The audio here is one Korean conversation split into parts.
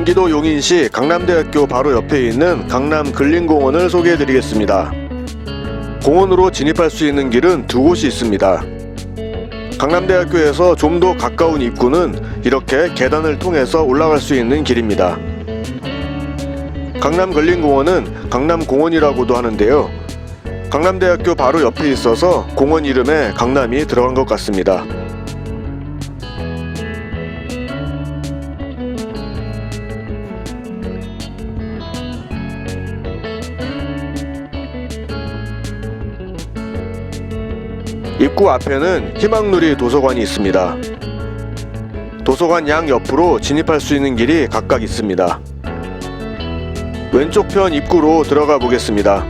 경기도 용인시 강남대학교 바로 옆에 있는 강남 근린공원을 소개해 드리겠습니다. 공원으로 진입할 수 있는 길은 두 곳이 있습니다. 강남대학교에서 좀 더 가까운 입구는 이렇게 계단을 통해서 올라갈 수 있는 길입니다. 강남 근린공원은 강남공원이라고도 하는데요. 강남대학교 바로 옆에 있어서 공원 이름에 강남이 들어간 것 같습니다. 입구 앞에는 희망누리 도서관이 있습니다. 도서관 양 옆으로 진입할 수 있는 길이 각각 있습니다. 왼쪽 편 입구로 들어가 보겠습니다.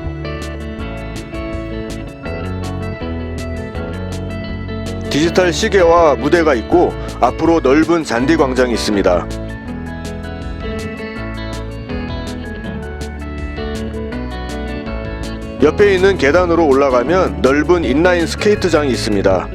디지털 시계와 무대가 있고 앞으로 넓은 잔디 광장이 있습니다. 옆에 있는 계단으로 올라가면 넓은 인라인 스케이트장이 있습니다.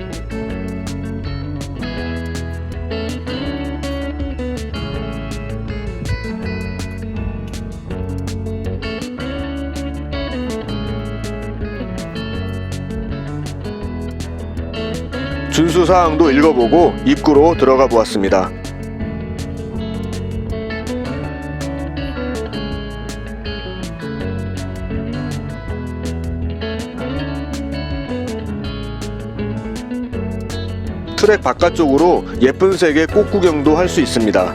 준수 사항도 읽어보고 입구로 들어가 보았습니다. 트랙 바깥쪽으로 예쁜 색의 꽃 구경도 할 수 있습니다.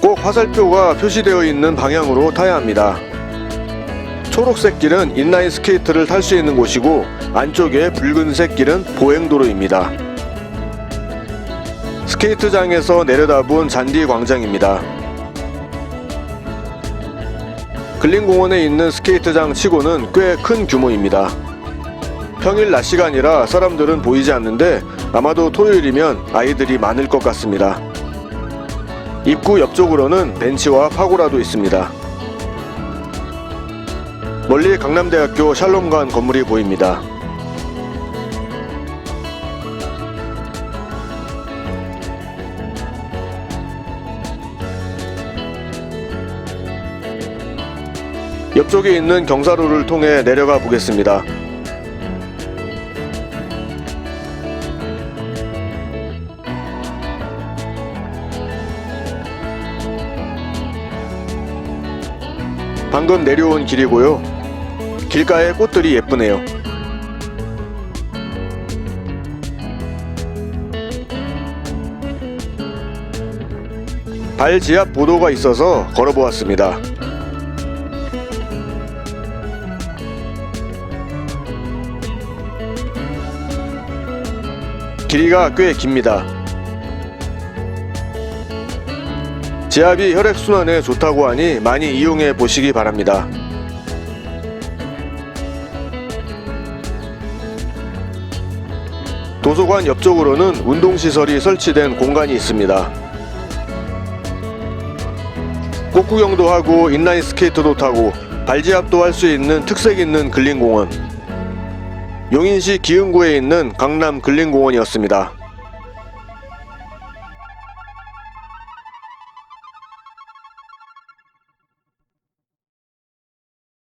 꼭 화살표가 표시되어 있는 방향으로 타야 합니다. 초록색 길은 인라인 스케이트를 탈 수 있는 곳이고 안쪽에 붉은색 길은 보행도로입니다. 스케이트장에서 내려다본 잔디 광장입니다. 근린공원에 있는 스케이트장 치고는 꽤 큰 규모입니다. 평일 낮 시간이라 사람들은 보이지 않는데 아마도 토요일이면 아이들이 많을 것 같습니다. 입구 옆쪽으로는 벤치와 파고라도 있습니다. 멀리 강남대학교 샬롬관 건물이 보입니다. 옆쪽에 있는 경사로를 통해 내려가 보겠습니다. 방금 내려온 길이고요. 길가의 꽃들이 예쁘네요. 발 지압 보도가 있어서 걸어보았습니다. 길이가 꽤 깁니다. 지압이 혈액순환에 좋다고 하니 많이 이용해 보시기 바랍니다. 도서관 옆쪽으로는 운동시설이 설치된 공간이 있습니다. 꽃구경도 하고 인라인 스케이트도 타고 발지압도 할 수 있는 특색 있는 근린공원. 용인시 기흥구에 있는 강남 근린공원이었습니다.